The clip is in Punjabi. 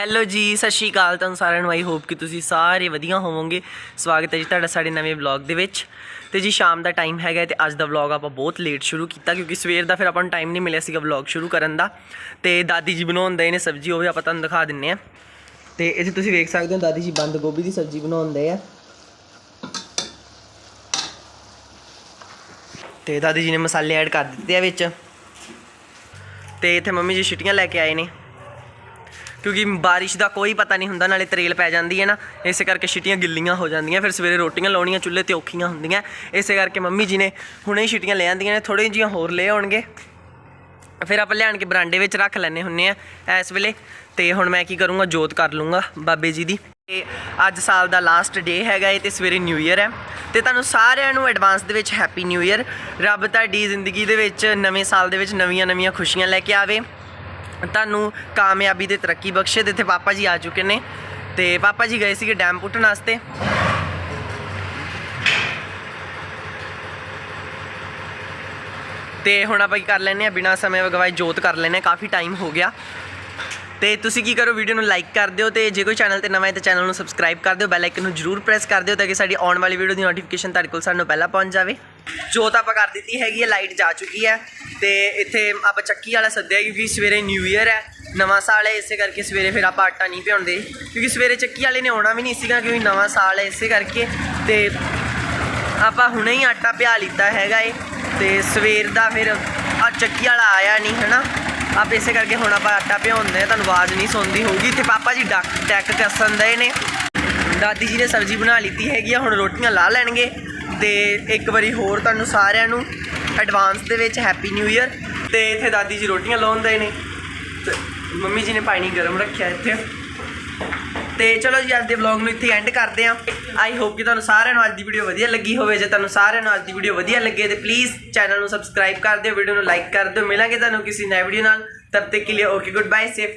ਹੈਲੋ ਜੀ, ਸਤਿ ਸ਼੍ਰੀ ਅਕਾਲ ਤੁਹਾਨੂੰ ਸਾਰਿਆਂ ਨੂੰ। ਆਈ ਹੋਪ ਕਿ ਤੁਸੀਂ ਸਾਰੇ ਵਧੀਆ ਹੋਵੋਗੇ। ਸਵਾਗਤ ਹੈ ਜੀ ਤੁਹਾਡਾ ਸਾਡੇ ਨਵੇਂ ਵਲੌਗ ਦੇ ਵਿੱਚ। ਤੇ ਜੀ, ਸ਼ਾਮ ਦਾ ਟਾਈਮ ਹੈਗਾ ਤੇ ਅੱਜ ਦਾ ਵਲੌਗ ਆਪਾਂ ਬਹੁਤ ਲੇਟ ਸ਼ੁਰੂ ਕੀਤਾ ਕਿਉਂਕਿ ਸਵੇਰ ਦਾ ਫਿਰ ਆਪਾਂ ਨੂੰ ਟਾਈਮ ਨਹੀਂ ਮਿਲਿਆ ਸੀਗਾ ਵਲੌਗ ਸ਼ੁਰੂ ਕਰਨ ਦਾ। ਤੇ ਦਾਦੀ ਜੀ ਬਣਾਉਂਦੇ ਨੇ ਸਬਜ਼ੀ, ਉਹ ਵੀ ਆਪਾਂ ਤੁਹਾਨੂੰ ਦਿਖਾ ਦਿੰਨੇ ਆ। ਤੇ ਇੱਥੇ ਤੁਸੀਂ ਵੇਖ ਸਕਦੇ ਹੋ, ਦਾਦੀ ਜੀ ਬੰਦ ਗੋਭੀ ਦੀ ਸਬਜ਼ੀ ਬਣਾਉਂਦੇ ਆ। ਤੇ ਦਾਦੀ ਜੀ ਨੇ ਮਸਾਲੇ ਐਡ ਕਰ ਦਿੱਤੇ ਆ ਵਿੱਚ। ਤੇ ਇੱਥੇ ਮੰਮੀ ਜੀ ਛਿਟੀਆਂ ਲੈ ਕੇ ਆਏ ਨੇ। ਕਿਉਂਕਿ ਬਾਰਿਸ਼ ਦਾ ਕੋਈ ਪਤਾ ਨਹੀਂ ਹੁੰਦਾ, ਨਾਲੇ ਤਰੇਲ ਪੈ ਜਾਂਦੀ ਹੈ ਨਾ। ਇਸੇ ਕਰਕੇ ਛਿਟੀਆਂ ਗਿੱਲੀਆਂ ਹੋ ਜਾਂਦੀਆਂ, ਫਿਰ ਸਵੇਰੇ ਰੋਟੀਆਂ ਲਾਉਣੀਆਂ ਚੁੱਲ੍ਹੇ ਤੇ ਔਖੀਆਂ ਹੁੰਦੀਆਂ। ਇਸੇ ਕਰਕੇ ਮੰਮੀ ਜੀ ਨੇ ਹੁਣੇ ਹੀ ਛਿਟੀਆਂ ਲੈ ਆਂਦੀਆਂ ਨੇ ਥੋੜ੍ਹੀਆਂ ਜਿਹੀਆਂ ਹੋਰ ਲੈ ਆਉਣਗੇ। ਫਿਰ ਆਪਾਂ ਲਿਆਣ ਕੇ ਬਰਾਂਡੇ ਵਿੱਚ ਰੱਖ ਲੈਣੇ ਹੁੰਨੇ ਆ ਇਸ ਵੇਲੇ। ਤੇ ਹੁਣ ਮੈਂ ਕੀ ਕਰੂੰਗਾ, ਜੋਤ ਕਰ ਲੂੰਗਾ ਬਾਬੇ ਜੀ ਦੀ। ਤੇ ਅੱਜ ਸਾਲ ਦਾ ਲਾਸਟ ਡੇ ਹੈਗਾ ਏ ਤੇ ਸਵੇਰੇ ਨਿਊ ਇਅਰ ਹੈ। ਤੇ ਤੁਹਾਨੂੰ ਸਾਰਿਆਂ ਨੂੰ ਐਡਵਾਂਸ ਦੇ ਵਿੱਚ ਹੈਪੀ ਨਿਊ ਇਅਰ ਰੱਬ ਤੁਹਾਡੀ ਜ਼ਿੰਦਗੀ ਦੇ ਵਿੱਚ ਨਵੇਂ ਸਾਲ ਦੇ ਵਿੱਚ ਨਵੀਆਂ-ਨਵੀਆਂ ਖੁਸ਼ੀਆਂ ਲੈ ਕੇ ਆਵੇ। ਤੁਹਾਨੂੰ ਕਾਮਯਾਬੀ ਤੇ ਤਰੱਕੀ ਬਖਸ਼ੇ ਤੇ ਇੱਥੇ ਪਾਪਾ ਜੀ ਆ ਚੁੱਕੇ ਨੇ ਤੇ ਪਾਪਾ ਜੀ ਗਏ ਸੀਗੇ ਡੈਮ ਪੁੱਟਣ ਵਾਸਤੇ। ਤੇ ਹੁਣ ਆਪਾਂ ਕੀ ਕਰ ਲੈਨੇ ਆ ਬਿਨਾ ਸਮੇਂ ਗਵਾਏ ਜੋਤ ਕਰ ਲੈਨੇ ਆ ਕਾਫੀ ਟਾਈਮ ਹੋ ਗਿਆ। ਤੇ ਤੁਸੀਂ ਕੀ ਕਰੋ? ਵੀਡੀਓ ਨੂੰ ਲਾਈਕ ਕਰ ਦਿਓ ਤੇ ਜੇ ਕੋਈ ਚੈਨਲ ਤੇ ਨਵਾਂ ਹੈ ਤਾਂ ਚੈਨਲ ਨੂੰ ਸਬਸਕ੍ਰਾਈਬ ਕਰ ਦਿਓ। ਬੈਲ ਆਈਕਨ ਨੂੰ ਜਰੂਰ ਪ੍ਰੈਸ ਕਰ ਦਿਓ ਤਾਂ ਕਿ ਸਾਡੀ ਆਉਣ ਵਾਲੀ ਵੀਡੀਓ ਦੀ ਨੋਟੀਫਿਕੇਸ਼ਨ ਤੁਹਾਡੇ ਕੋਲ ਸਾਨੂੰ ਪਹਿਲਾਂ ਪਹੁੰਚ ਜਾਵੇ। ਜੋਤ ਆਪਾਂ ਕਰ ਦਿੱਤੀ ਹੈਗੀ ਹੈ। ਲਾਈਟ ਜਾ ਚੁੱਕੀ ਹੈ। ਤੇ ਇੱਥੇ ਆਪਾਂ ਚੱਕੀ ਵਾਲਾ ਸੱਦਿਆ ਕਿਉਂਕਿ ਸਵੇਰੇ ਨਿਊ ਇਅਰ ਹੈ, ਨਵਾਂ ਸਾਲ ਹੈ, ਇਸੇ ਕਰਕੇ ਸਵੇਰੇ ਫਿਰ ਆਪਾਂ ਆਟਾ ਨਹੀਂ ਭਿਉਂਦੇ। ਕਿਉਂਕਿ ਸਵੇਰੇ ਚੱਕੀ ਵਾਲੇ ਨੇ ਆਉਣਾ ਵੀ ਨਹੀਂ ਸੀਗਾ, ਕਿਉਂਕਿ ਨਵਾਂ ਸਾਲ ਹੈ ਇਸੇ ਕਰਕੇ। ਤੇ ਆਪਾਂ ਹੁਣੇ ਹੀ ਆਟਾ ਪਿਆ ਲਿੱਤਾ ਹੈਗਾ ਏ, ਤੇ ਸਵੇਰ ਦਾ ਫਿਰ ਆ ਚੱਕੀ ਵਾਲਾ ਆਇਆ ਨਹੀਂ, ਹਨਾ? ਆਪ ਇਸੇ ਕਰਕੇ ਹੁਣ ਆਪਾਂ ਆਟਾ ਭਿਉਂਦੇ ਆ ਤੁਹਾਨੂੰ ਆਵਾਜ਼ ਨਹੀਂ ਸੁਣਦੀ ਹੋਊਗੀ। ਇੱਥੇ ਪਾਪਾ ਜੀ ਡੱਕ ਟੈਕ ਕੱਸਣ ਦੇ ਨੇ। ਦਾਦੀ ਜੀ ਨੇ ਸਬਜ਼ੀ ਬਣਾ ਲਿੱਤੀ ਹੈਗੀ ਆ, ਹੁਣ ਰੋਟੀਆਂ ਲਾ ਲੈਣਗੇ। ਤੇ ਇੱਕ ਵਾਰੀ ਹੋਰ ਤੁਹਾਨੂੰ ਸਾਰਿਆਂ ਨੂੰ ਐਡਵਾਂਸ ਦੇ ਵਿੱਚ ਹੈਪੀ ਨਿਊ ਇਅਰ ਤੇ ਇੱਥੇ ਦਾਦੀ ਜੀ ਰੋਟੀਆਂ ਲਾਉਂਦੇ ਨੇ ਤੇ ਮੰਮੀ ਜੀ ਨੇ ਪਾਣੀ ਗਰਮ ਰੱਖਿਆ ਇੱਥੇ। ਤੇ ਚਲੋ ਜੀ, ਅੱਜ ਦੇ ਵਲੌਗ ਨੂੰ ਇੱਥੇ ਐਂਡ ਕਰਦੇ ਹਾਂ। ਆਈ ਹੋਪ ਕਿ ਤੁਹਾਨੂੰ ਸਾਰਿਆਂ ਨੂੰ ਅੱਜ ਦੀ ਵੀਡੀਓ ਵਧੀਆ ਲੱਗੀ ਹੋਵੇ। ਜੇ ਤੁਹਾਨੂੰ ਸਾਰਿਆਂ ਨੂੰ ਅੱਜ ਦੀ ਵੀਡੀਓ ਵਧੀਆ ਲੱਗੇ, ਤੇ ਪਲੀਜ਼ ਚੈਨਲ ਨੂੰ ਸਬਸਕ੍ਰਾਈਬ ਕਰ ਦਿਓ ਵੀਡੀਓ ਨੂੰ ਲਾਈਕ ਕਰ ਦਿਓ। ਮਿਲਾਂਗੇ ਤੁਹਾਨੂੰ ਕਿਸੇ ਨਵੀਂ ਵੀਡੀਓ ਨਾਲ। ਤਬ ਤੱਕ ਕੇ ਲਈ ਓਕੇ ਗੁੱਡ ਬਾਏ ਸੇਫ